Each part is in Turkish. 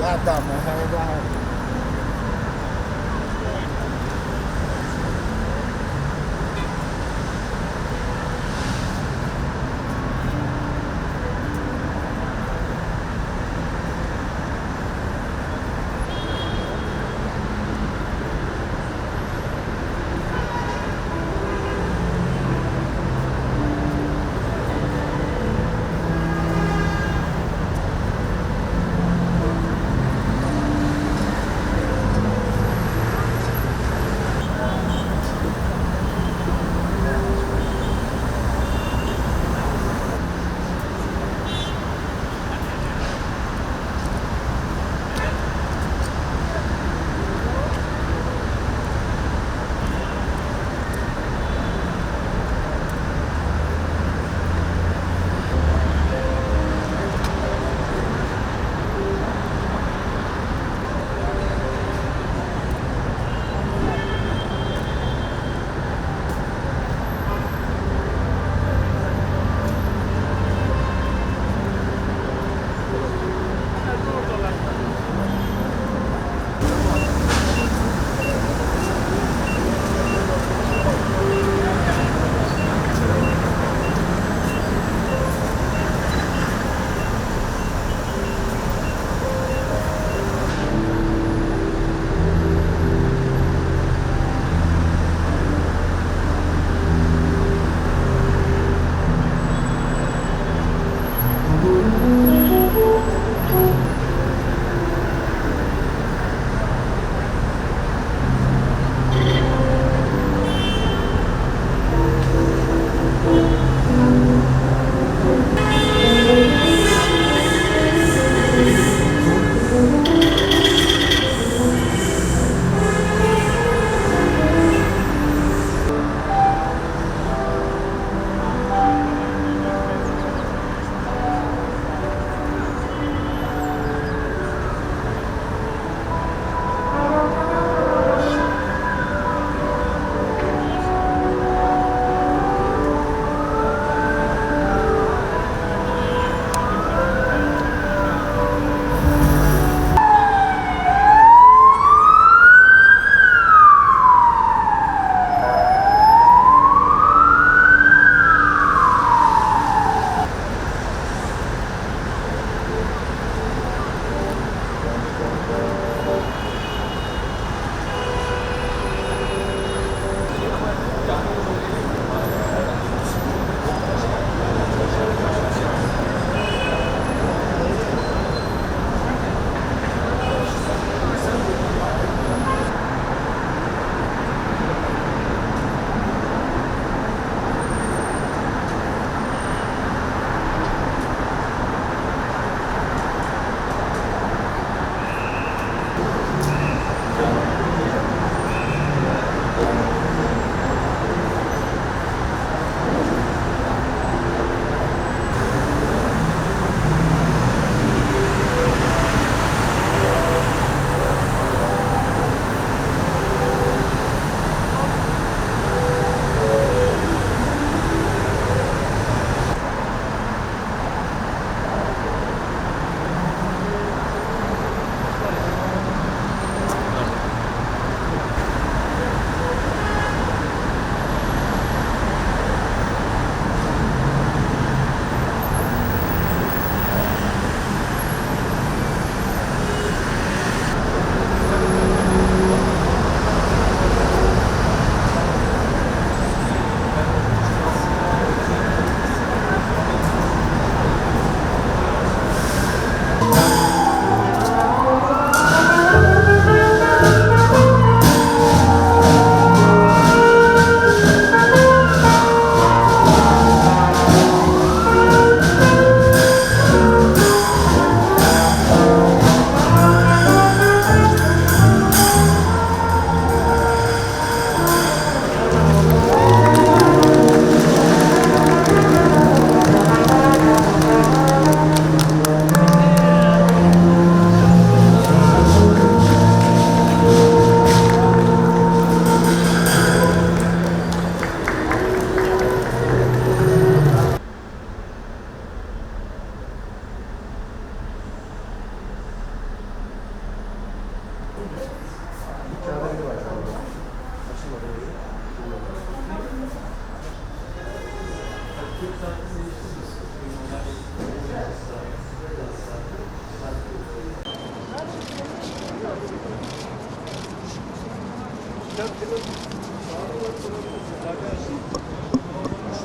I thought my hair was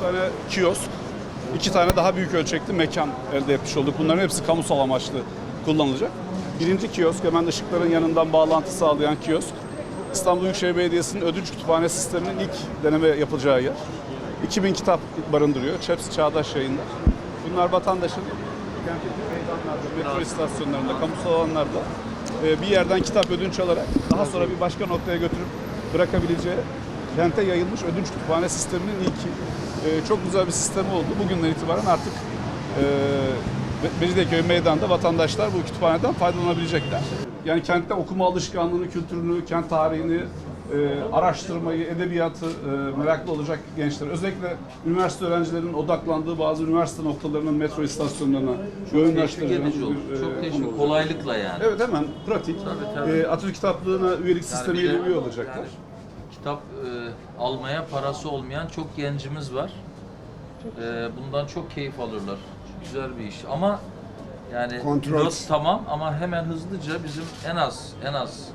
tane kiosk, iki tane daha büyük ölçekli mekan elde etmiş olduk. Bunların hepsi kamusal amaçlı kullanılacak. Birinci kiosk hemen ışıkların yanından bağlantı sağlayan kiosk. İstanbul Büyükşehir Belediyesi'nin ödünç kütüphane sisteminin ilk deneme yapılacağı yer. 2000 kitap barındırıyor. Hepsi çağdaş yayınlar. Bunlar vatandaşın metro istasyonlarında, kamusal alanlarda e, bir yerden kitap ödünç alarak daha sonra bir başka noktaya götürüp bırakabileceği kente yayılmış ödünç kütüphane sisteminin ilki. E, Çok güzel bir sistem oldu. Bugünden itibaren artık e, Mecidiyeköy meydanda vatandaşlar bu kütüphaneden faydalanabilecekler. Yani kentte okuma alışkanlığını, kültürünü, kent tarihini, e, araştırmayı, edebiyatı e, meraklı olacak gençler. Özellikle üniversite öğrencilerinin odaklandığı bazı üniversite noktalarının metro istasyonlarına olur. e, Çok konu teşvik, olacak. kolaylıkla yani. Evet hemen pratik. Tabii, tabii. E, Atatürk kitaplığına üyelik sistemiyle üye olacaklar. yani kitap e, almaya parası olmayan çok gencimiz var. E, bundan çok keyif alırlar. Güzel bir iş ama yani Kontrol. pilot tamam ama hemen hızlıca bizim en az en az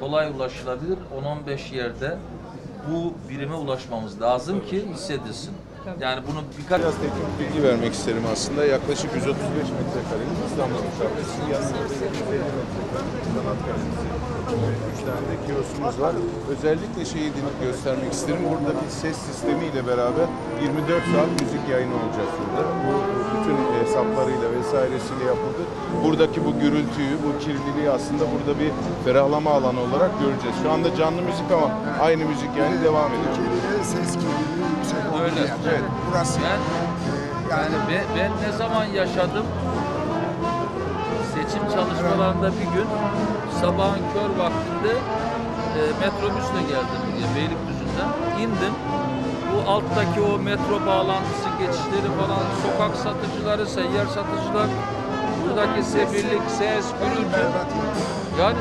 kolay ulaşılabilir 10-15 yerde bu birime ulaşmamız lazım ki hissedilsin. Yani bunu birkaç Biraz teknik bilgi vermek isterim aslında. Yaklaşık 135 metrekarelik İstanbul Müsaadesi. Yanında 150 metrekarelik sanat galerisi. Üç tane de kioskumuz var. Özellikle şeyi göstermek isterim. Buradaki ses sistemiyle beraber 24 saat müzik yayını olacak burada. Bu bütün hesaplarıyla vesairesiyle yapıldı. Buradaki bu gürültüyü, bu kirliliği aslında burada bir ferahlama alanı olarak göreceğiz. Şu anda canlı müzik ama aynı müzik yani devam ediyor. Ses kirliliği yüksek olduğu Öyle, yer. evet. Burası ben e, Yani yani ben, ben ne zaman yaşadım? Çalışmalarında bir gün sabahın kör vaktinde e, metrobüsle geldim buraya Beylikdüzü'nden. indim. Bu alttaki o metro bağlantısı geçişleri falan sokak satıcıları, seyyar satıcılar buradaki sefillik, ses, gürültü. Yani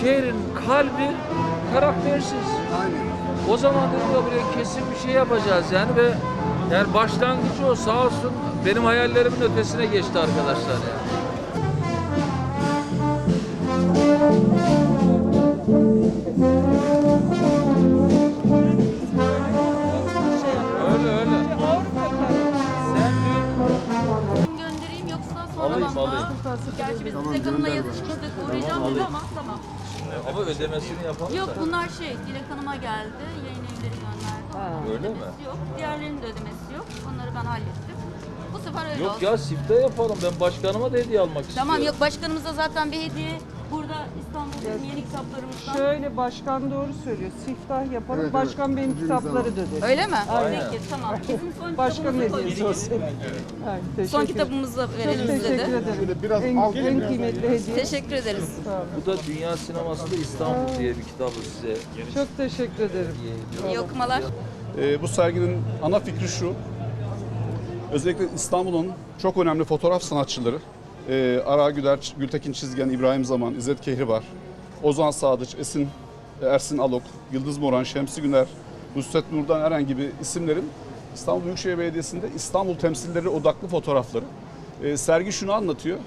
şehrin kalbi karaktersiz. Aynen. O zaman dedim ya buraya kesin bir şey yapacağız yani ve yani başlangıcı o sağ olsun benim hayallerimin ötesine geçti arkadaşlar yani. Gerçi biz telefonla yazışmıştık uğrayacağım dedi ama tamam. ama ödemesini yapalım Yok da. bunlar şey Dilek Hanım'a geldi. Yayın evleri gönderdi. Öyle mi? Yok. Diğerlerinin de ödemesi yok. Onları ben hallettim. Bu sefer öyle Yok olsun. ya sifte yapalım. Ben başkanıma da hediye almak istiyorum. Tamam yok başkanımıza zaten bir hediye burada İstanbul'da yeni kitaplarımızdan. Şöyle başkan doğru söylüyor. Siftah yapalım. Evet, başkan benim Bildiğiniz kitapları zaman. da dedi. Öyle mi? Aynen. Peki tamam. Bizim son Başkan koyduk. olsun. Evet, teşekkür Son kitabımızı verelim teşekkür size de. ederim. biraz en, en kıymetli hediye. Teşekkür ederiz. Bu da Dünya Sineması'nda İstanbul diye bir kitabı size Çok teşekkür ederim. İyi okumalar. E, bu serginin ana fikri şu. Özellikle İstanbul'un çok önemli fotoğraf sanatçıları e, Ara Güder, Gültekin Çizgen, İbrahim Zaman, İzzet Kehribar, Ozan Sadıç, Esin Ersin Alok, Yıldız Moran, Şemsi Güner, Nusret Nurdan Eren gibi isimlerin İstanbul Büyükşehir Belediyesi'nde İstanbul temsilleri odaklı fotoğrafları. E, sergi şunu anlatıyor.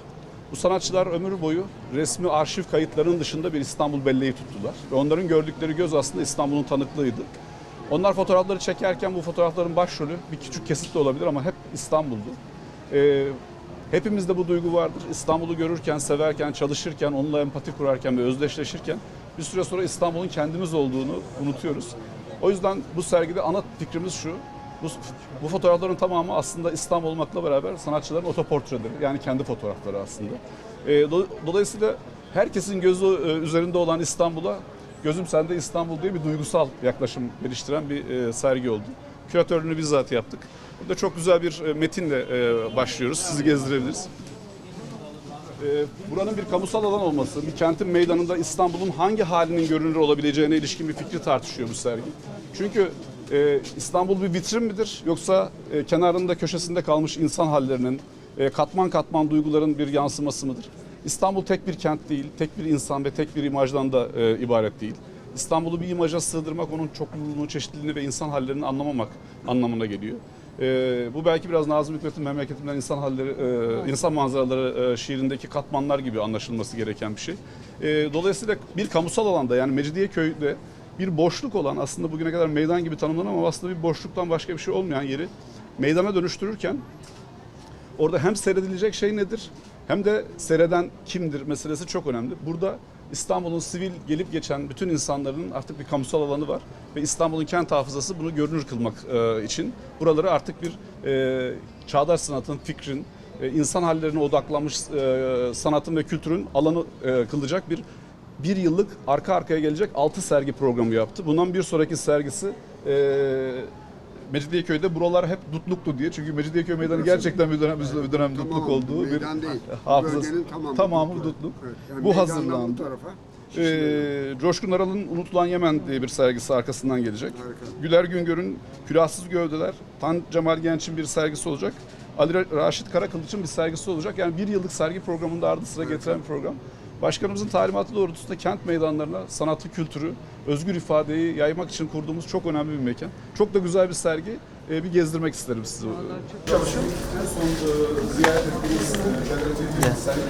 Bu sanatçılar ömür boyu resmi arşiv kayıtlarının dışında bir İstanbul belleği tuttular. Ve onların gördükleri göz aslında İstanbul'un tanıklığıydı. Onlar fotoğrafları çekerken bu fotoğrafların başrolü bir küçük kesit de olabilir ama hep İstanbul'du. Ee, hepimizde bu duygu vardır. İstanbul'u görürken, severken, çalışırken, onunla empati kurarken ve özdeşleşirken bir süre sonra İstanbul'un kendimiz olduğunu unutuyoruz. O yüzden bu sergide ana fikrimiz şu. Bu, bu fotoğrafların tamamı aslında İstanbul olmakla beraber sanatçıların otoportreleri. Yani kendi fotoğrafları aslında. Ee, do- dolayısıyla herkesin gözü e, üzerinde olan İstanbul'a Gözüm Sende İstanbul diye bir duygusal yaklaşım geliştiren bir e, sergi oldu. Küratörlüğünü bizzat yaptık. Burada çok güzel bir e, metinle e, başlıyoruz. Sizi gezdirebiliriz. E, buranın bir kamusal alan olması, bir kentin meydanında İstanbul'un hangi halinin görünür olabileceğine ilişkin bir fikri tartışıyor bu sergi. Çünkü İstanbul bir vitrin midir yoksa kenarında köşesinde kalmış insan hallerinin, katman katman duyguların bir yansıması mıdır? İstanbul tek bir kent değil, tek bir insan ve tek bir imajdan da e, ibaret değil. İstanbul'u bir imaja sığdırmak onun çokluluğunu, çeşitliliğini ve insan hallerini anlamamak anlamına geliyor. Ee, bu belki biraz Nazım Hikmet'in memleketimden insan halleri, e, insan manzaraları e, şiirindeki katmanlar gibi anlaşılması gereken bir şey. Ee, dolayısıyla bir kamusal alanda yani Mecidiyeköy'de bir boşluk olan aslında bugüne kadar meydan gibi tanımlanan ama aslında bir boşluktan başka bir şey olmayan yeri meydana dönüştürürken Orada hem seyredilecek şey nedir hem de seyreden kimdir meselesi çok önemli. Burada İstanbul'un sivil gelip geçen bütün insanların artık bir kamusal alanı var ve İstanbul'un kent hafızası bunu görünür kılmak e, için buraları artık bir e, çağdaş sanatın, fikrin, e, insan hallerine odaklanmış e, sanatın ve kültürün alanı e, kılacak bir bir yıllık arka arkaya gelecek 6 sergi programı yaptı. Bundan bir sonraki sergisi e, Mecidiyeköy'de buralar hep dutluktu diye. Çünkü Mecidiyeköy meydanı gerçekten bir dönem bir dönem dutluk Tamam, olduğu bir değil. hafızası. Tamamı tamamı dutluk. dutluk. Evet, yani Bu hazırlandı. Bu tarafa. Ee, Coşkun Aral'ın Unutulan Yemen diye bir sergisi arkasından gelecek. Harika. Güler Güngör'ün Külahsız Gövdeler, Tan Cemal Genç'in bir sergisi olacak. Ali Ra- Raşit Karakılıç'ın bir sergisi olacak. Yani bir yıllık sergi programında ardı sıra getiren bir program. Başkanımızın talimatı doğrultusunda kent meydanlarına sanatı, kültürü, özgür ifadeyi yaymak için kurduğumuz çok önemli bir mekan. Çok da güzel bir sergi. Ee, bir gezdirmek isterim sizi. Çalışın. En son e, ziyaret ettiğiniz e, belirtildiğiniz sergi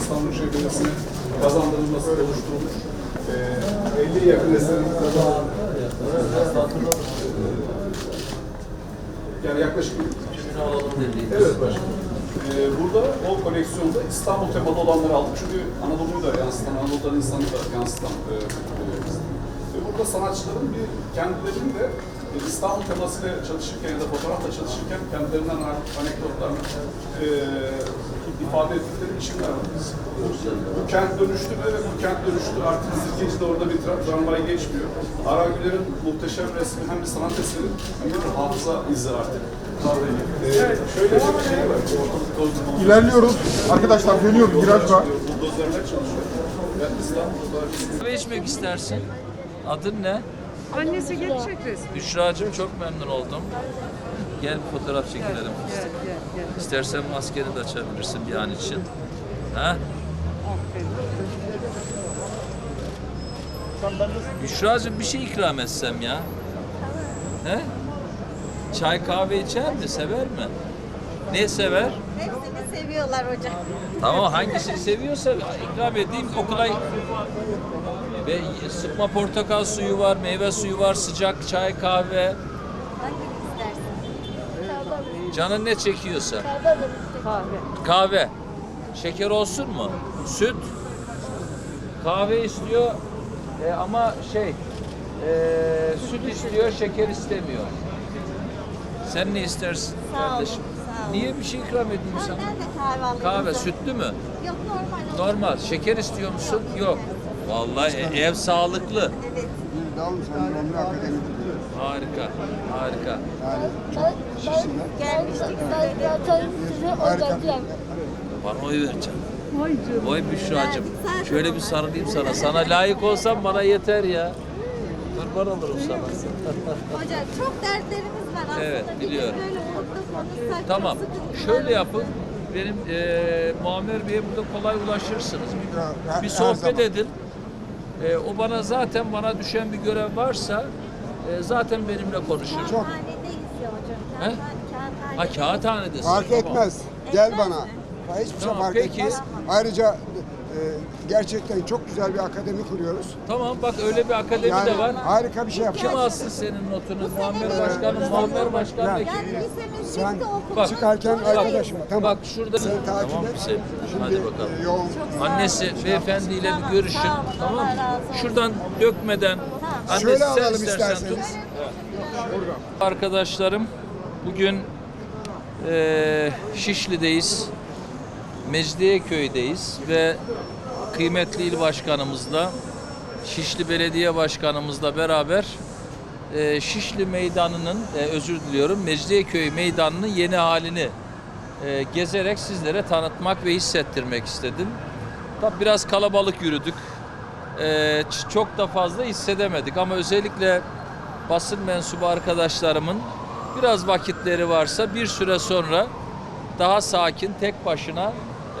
İstanbul Şehir'sine kazandırılması oluşturulmuş. E, 50 yakın eserin yani yaklaşık Evet başkanım. Ee, burada o koleksiyonda İstanbul temalı olanları aldık. Çünkü Anadolu'yu da yansıtan, Anadolu'dan insanı da yansıtan e. Ve burada sanatçıların bir kendilerinin de e, İstanbul temasıyla çalışırken ya da fotoğrafla çalışırken kendilerinden ait anekdotlarını e, ifade ettikleri biçimler var. Bu kent dönüştü ve bu kent dönüştü artık Sirkeci'de orada bir tra- tramvay geçmiyor. Aragüler'in muhteşem resmi hem bir sanat eseri hem de bir hafıza izi artık. Ee, şöyle bir şey var. İlerliyoruz. Arkadaşlar dönüyoruz. Viraj var. Buldozerler çalışıyor. Ben İstanbul'da Kahve içmek istersin. Adın ne? Annesi gelecek resmi. Büşra'cığım çok memnun oldum. Gel bir fotoğraf çekilelim. Gel gel gel. İstersen maskeni de açabilirsin bir an için. Ha? Büşra'cığım bir şey ikram etsem ya. He? Çay kahve içer mi? Sever mi? Ne sever? Hepsini seviyorlar hocam. Tamam hangisini seviyorsa ikram edeyim okula ve sıkma portakal suyu var, meyve suyu var, sıcak çay, kahve. Canın ne çekiyorsa. Kahve. Kahve. Şeker olsun mu? Süt. Kahve istiyor e, ama şey e, süt istiyor, şeker istemiyor. Sen ne istersin Sağ olun, kardeşim? sağ olun. Niye bir şey ikram edeyim Ben sana? de kahve alayım. Kahve sütlü mü? Yok normal. Normal. Şeker istiyor musun? Yok. Vallahi e- ev sağlıklı. Evet. Bir Dağım Sendromu Akademi diyor. Harika. Harika. Yani çok şişsinler. Gelmiştik size Harika. odaklayayım. Bana oy vereceğim. Vay canına. Oy Büşra'cığım. Şöyle bir sarılayım sana. Sana layık olsam bana yeter ya. Kurban olurum sana. Hocam çok dertlerimiz var aslında. Evet, Bir biliyorum. Böyle konuşsak Tamam. Şöyle yapın. Benim eee Muammer Bey'e burada kolay ulaşırsınız. Ya, her- Bir her sohbet zaman. edin. Eee, o bana zaten bana düşen bir görev varsa eee, zaten benimle konuşur. Hocam. He? Kağıthane- Ha kağıthanedesin. Fark Tamam. etmez. Gel Etmez bana. mi? Hiçbir şey Tamam, fark peki. etmez. Ayrıca e, gerçekten çok güzel bir akademi kuruyoruz. Tamam bak öyle bir akademi Yani de var. harika bir şey Kim yapacağız. alsın senin notunu? Muammer Başkanım, Muammer Başkan Yani- Vekili. Sen okul. Bak, çıkarken Bak, arkadaşım tamam. Bak şurada. Sen takip tamam et. Şimdi Hadi bakalım. e, yoğun Annesi beyefendiyle Tamam, bir görüşün. sağ olun, Tamam Allah mı? razı olsun. Şuradan dökmeden. Annesi Şöyle sen alalım istersen isterseniz. tut. Arkadaşlarım bugün eee Şişli'deyiz. Mecidiyeköy'deyiz ve kıymetli il başkanımızla Şişli Belediye Başkanımızla beraber eee, Şişli Meydanı'nın e, özür diliyorum Mecidiyeköy Meydanı'nın yeni halini e, gezerek sizlere tanıtmak ve hissettirmek istedim. Tabi biraz kalabalık yürüdük. E, çok da fazla hissedemedik ama özellikle basın mensubu arkadaşlarımın biraz vakitleri varsa bir süre sonra daha sakin tek başına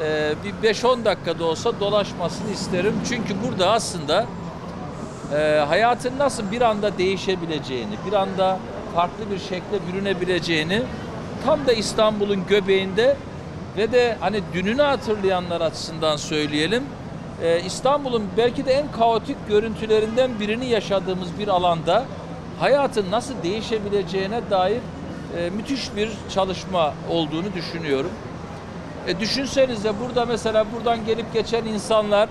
e, bir 5-10 dakikada olsa dolaşmasını isterim. Çünkü burada aslında e, hayatın nasıl bir anda değişebileceğini, bir anda farklı bir şekle bürünebileceğini tam da İstanbul'un göbeğinde ve de hani dününü hatırlayanlar açısından söyleyelim. e, İstanbul'un belki de en kaotik görüntülerinden birini yaşadığımız bir alanda hayatın nasıl değişebileceğine dair e, müthiş bir çalışma olduğunu düşünüyorum. E, düşünsenize burada mesela buradan gelip geçen insanlar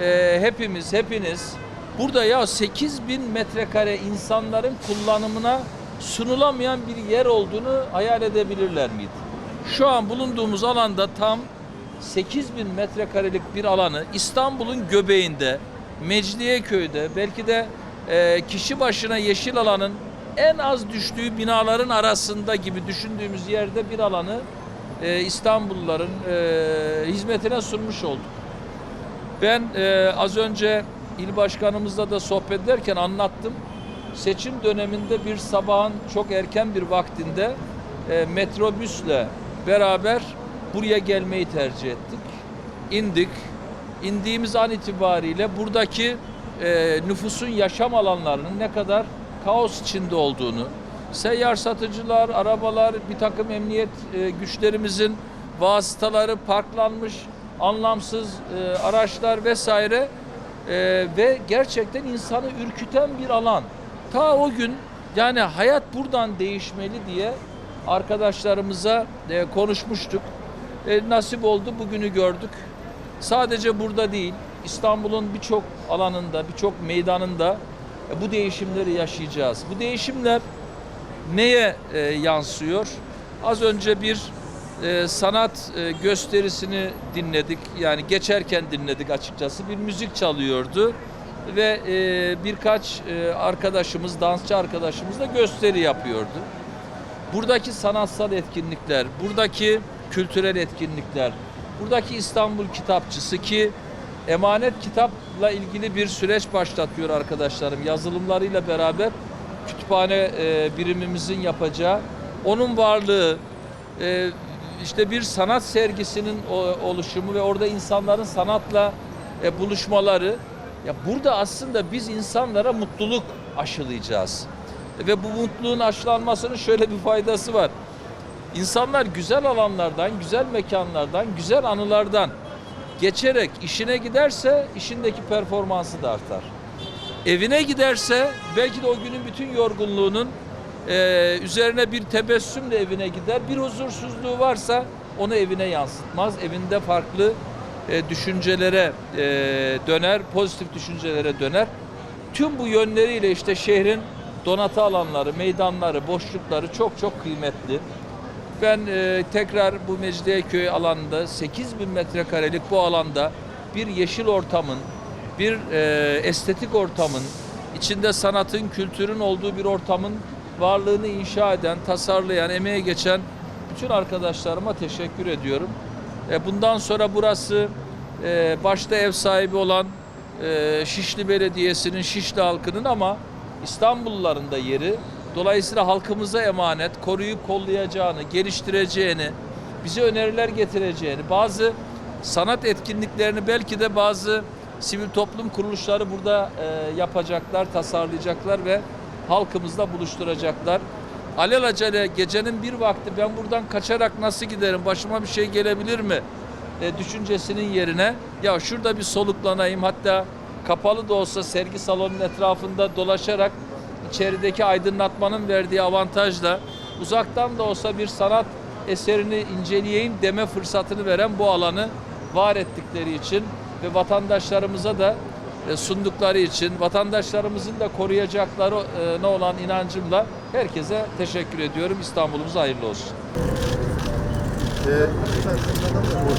e, hepimiz, hepiniz burada ya 8 bin metrekare insanların kullanımına sunulamayan bir yer olduğunu hayal edebilirler miydi? Şu an bulunduğumuz alanda tam 8 bin metrekarelik bir alanı İstanbul'un göbeğinde, Mecidiyeköy'de belki de e, kişi başına yeşil alanın en az düştüğü binaların arasında gibi düşündüğümüz yerde bir alanı e, İstanbulluların e, hizmetine sunmuş olduk. Ben e, az önce il başkanımızla da sohbet ederken anlattım. Seçim döneminde bir sabahın çok erken bir vaktinde e, metrobüsle beraber buraya gelmeyi tercih ettik. İndik. İndiğimiz an itibariyle buradaki e, nüfusun yaşam alanlarının ne kadar kaos içinde olduğunu, seyyar satıcılar, arabalar, bir takım emniyet e, güçlerimizin vasıtaları parklanmış, anlamsız e, araçlar vesaire e, ve gerçekten insanı ürküten bir alan. Ta o gün yani hayat buradan değişmeli diye arkadaşlarımıza e, konuşmuştuk. E, nasip oldu bugünü gördük. Sadece burada değil İstanbul'un birçok alanında, birçok meydanında e, bu değişimleri yaşayacağız. Bu değişimler neye e, yansıyor? Az önce bir e, sanat e, gösterisini dinledik. Yani geçerken dinledik açıkçası. Bir müzik çalıyordu ve e, birkaç e, arkadaşımız, dansçı arkadaşımız da gösteri yapıyordu. Buradaki sanatsal etkinlikler, buradaki kültürel etkinlikler, buradaki İstanbul Kitapçısı ki emanet kitapla ilgili bir süreç başlatıyor arkadaşlarım. Yazılımlarıyla beraber kütüphane e, birimimizin yapacağı, onun varlığı, e, işte bir sanat sergisinin oluşumu ve orada insanların sanatla e, buluşmaları. Ya burada aslında biz insanlara mutluluk aşılayacağız. Ve bu mutluluğun aşılanmasının şöyle bir faydası var. İnsanlar güzel alanlardan, güzel mekanlardan, güzel anılardan geçerek işine giderse işindeki performansı da artar. Evine giderse belki de o günün bütün yorgunluğunun e, üzerine bir tebessümle evine gider. Bir huzursuzluğu varsa onu evine yansıtmaz. Evinde farklı e, düşüncelere e, döner, pozitif düşüncelere döner. Tüm bu yönleriyle işte şehrin donatı alanları, meydanları, boşlukları çok çok kıymetli. Ben e, tekrar bu Mecidiyeköy alanında 8 bin metrekarelik bu alanda bir yeşil ortamın, bir e, estetik ortamın, içinde sanatın, kültürün olduğu bir ortamın varlığını inşa eden, tasarlayan, emeğe geçen bütün arkadaşlarıma teşekkür ediyorum. E, bundan sonra burası e, başta ev sahibi olan e, Şişli Belediyesi'nin, Şişli halkının ama İstanbulluların da yeri. Dolayısıyla halkımıza emanet, koruyup kollayacağını, geliştireceğini, bize öneriler getireceğini, bazı sanat etkinliklerini belki de bazı sivil toplum kuruluşları burada e, yapacaklar, tasarlayacaklar ve halkımızla buluşturacaklar. Alelacele gecenin bir vakti ben buradan kaçarak nasıl giderim, başıma bir şey gelebilir mi e, düşüncesinin yerine ya şurada bir soluklanayım hatta kapalı da olsa sergi salonunun etrafında dolaşarak içerideki aydınlatmanın verdiği avantajla uzaktan da olsa bir sanat eserini inceleyeyim deme fırsatını veren bu alanı var ettikleri için ve vatandaşlarımıza da e, sundukları için vatandaşlarımızın da koruyacakları e, ne olan inancımla herkese teşekkür ediyorum. İstanbul'umuz hayırlı olsun.